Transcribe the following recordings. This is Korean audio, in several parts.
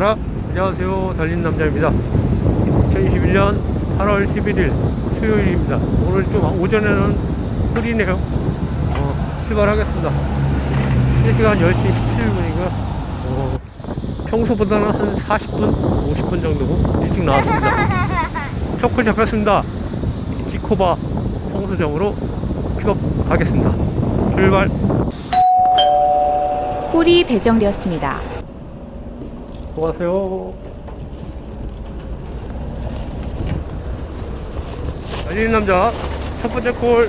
가라. 안녕하세요. 달린 남자입니다. 2021년 8월 11일 수요일입니다. 오늘 좀 오전에는 흐리네요. 어, 출발하겠습니다. 실시간 10시 17분이고요. 어, 평소보다는 한 40분, 50분 정도 일찍 나왔습니다. 초콜 잡혔습니다. 지코바 성수점으로 픽업 가겠습니다. 출발! 콜이 배정되었습니다. 수고하세요. 달리는 남자 첫 번째 콜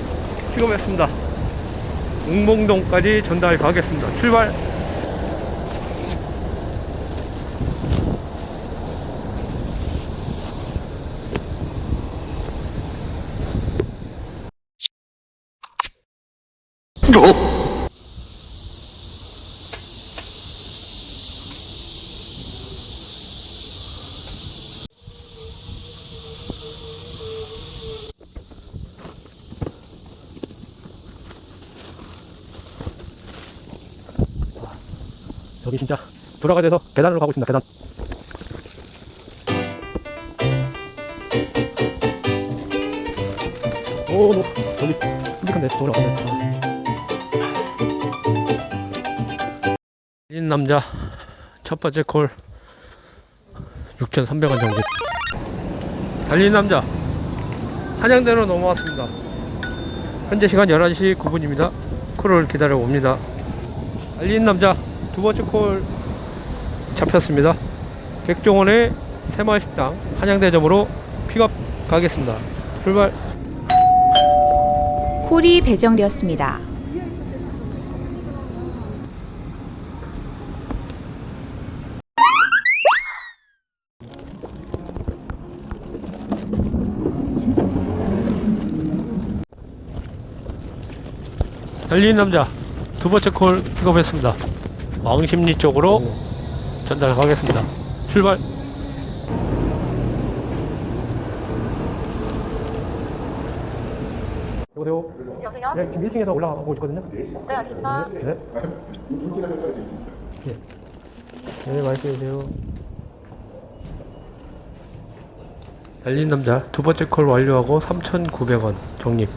픽업했습니다. 웅봉동까지 전달 가겠습니다. 출발! 여기 진짜 불화가 돼서 계단으로 가고 있습니다. 계단. 오, 너, 저기, 끔찍한데, 저기 없네. 인 남자, 첫 번째 콜, 6,300원 정도. 달린 남자, 한양대로 넘어왔습니다. 현재 시간 11시 9분입니다. 콜을 기다려 옵니다. 달린 남자, 두 번째 콜 잡혔습니다. 백종원의 새마을식당 한양대점으로 픽업 가겠습니다. 출발. 콜이 배정되었습니다. 달리는 남자 두 번째 콜 픽업했습니다. 왕십리 쪽으로 전달 가겠습니다. 출발. 여보세요. 여보세요? 네, 지금 1층에서 올라가고 있거든요. 네, 알겠습니다. 네. 네. 네, 말씀해 주세요. 달린 남자 두 번째 콜 완료하고 3,900원 적립.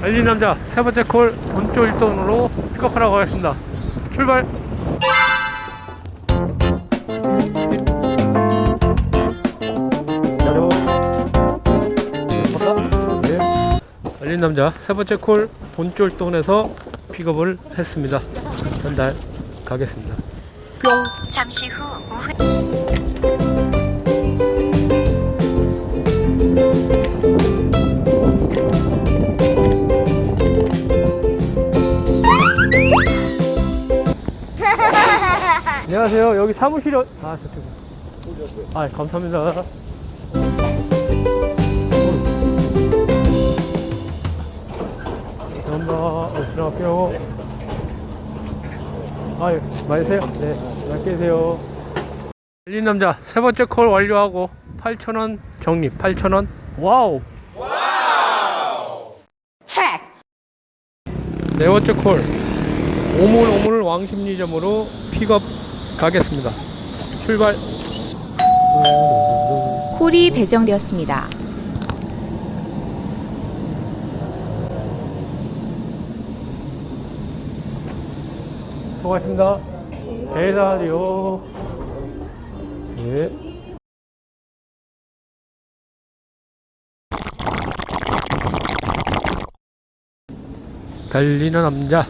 달린 남자 세 번째 콜 돈조 일돈으로 픽업하러 가겠습니다. 출발. 달린 남자 세 번째 콜 돈쫄돈에서 픽업을 했습니다. 전달 가겠습니다. 뿅. 잠시 후 우회 안녕하세요. 여기 사무실이 어... 아 저쪽. 아 감사합니다. 감사합니다. 어, 들어갈게요. 아유, 많이 세요? 네, 맛있게 드세요. 달린 남자 세 번째 콜 완료하고 8,000원 적립 8,000원. 와우. 네 번째 콜 오물 오물 왕십리점으로 픽업 가겠습니다. 출발. 콜이 배정되었습니다. 수고하셨습니다. 배달이요. 예. 달리는 남자.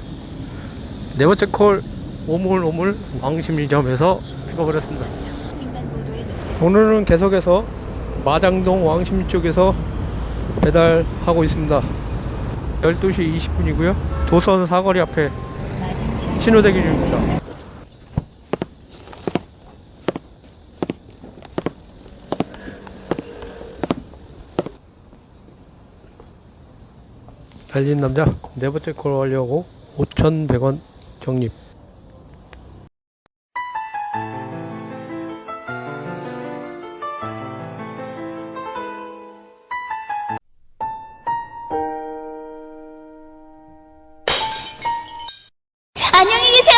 네 번째 콜 오물오물 왕십리점에서 픽업을 했습니다. 오늘은 계속해서 마장동 왕십리 쪽에서 배달하고 있습니다. 12시 20분이고요. 도선 사거리 앞에 신호 대기 중입니다. 달린 남자 네 번째 콜 완료하고 5,100원 적립. 안녕히 계세요.